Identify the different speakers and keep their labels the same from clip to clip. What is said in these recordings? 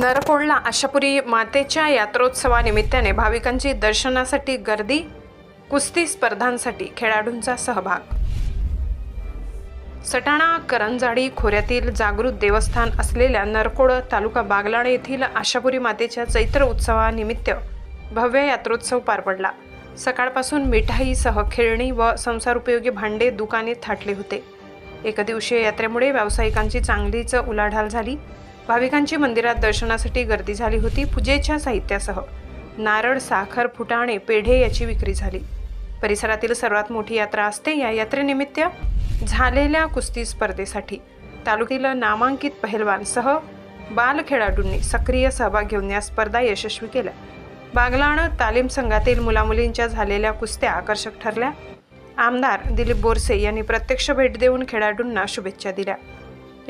Speaker 1: नरकोडला आशापुरी मातेच्या यात्रोत्सवानिमित्ताने भाविकांची दर्शनासाठी गर्दी कुस्ती स्पर्धांसाठी खेळाडूंचा सहभाग. सटाणा करंजाडी खोऱ्यातील जागृत देवस्थान असलेल्या नरकोड तालुका बागलाण येथील आशापुरी मातेच्या चैत्र उत्सवानिमित्त भव्य यात्रोत्सव पार पडला. सकाळपासून मिठाईसह खेळणी व संसारोपयोगी भांडे दुकाने थाटले होते. एकदिवसीय यात्रेमुळे व्यावसायिकांची चांगलीच उलाढाल झाली. भाविकांची मंदिरात दर्शनासाठी गर्दी झाली होती पूजेच्या साहित्यासह. नारळ साखर फुटाणे पेढे याची विक्री झाली. परिसरातील सर्वात मोठी यात्रा असते या यात्रेनिमित्त झालेल्या कुस्ती स्पर्धेसाठी. तालुक्यातील नामांकित पहलवानसह बाल खेळाडूंनी सक्रिय सहभाग घेऊन या स्पर्धा यशस्वी केल्या. बागलाण तालीम संघातील मुलामुलींच्या झालेल्या कुस्त्या आकर्षक ठरल्या. आमदार दिलीप बोरसे यांनी प्रत्यक्ष भेट देऊन खेळाडूंना शुभेच्छा दिल्या.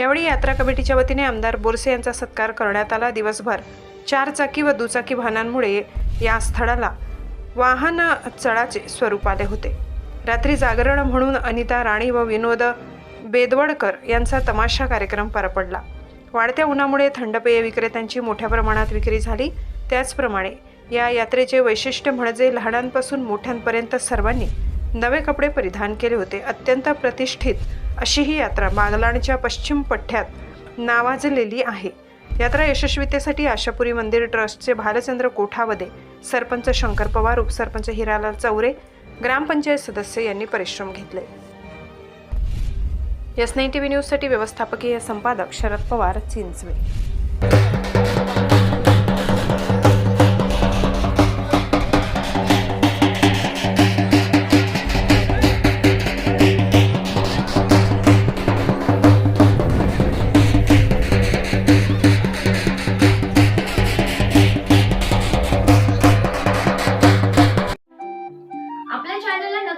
Speaker 1: यावेळी यात्रा कमिटीच्या वतीने आमदार बोरसे यांचा सत्कार करण्यात आला. दिवसभर चार चाकी व दुचाकी वाहनांमुळे या स्थळाला वाहन चढाचे स्वरूप आले होते. रात्री जागरण म्हणून अनिता राणी व विनोद बेदवडकर यांचा तमाशा कार्यक्रम पार पडला वाढत्या उन्हामुळे थंड पेय विक्रेत्यांची मोठ्या प्रमाणात विक्री झाली. त्याचप्रमाणे या यात्रेचे वैशिष्ट्य म्हणजे लहानांपासून मोठ्यांपर्यंत सर्वांनी नवे कपडे परिधान केले होते. अत्यंत प्रतिष्ठित अशी ही यात्रा बागलाणच्या पश्चिम पठ्ठ्यात नावाजलेली आहे. यात्रा यशस्वीतेसाठी आशापुरी मंदिर ट्रस्टचे भालचंद्र कोठावदे सरपंच शंकर पवार उपसरपंच हिरालाल चौरे ग्रामपंचायत सदस्य यांनी परिश्रम घेतले. एस नाईन टी व्ही न्यूजसाठी व्यवस्थापकीय संपादक शरद पवार चिंचवे.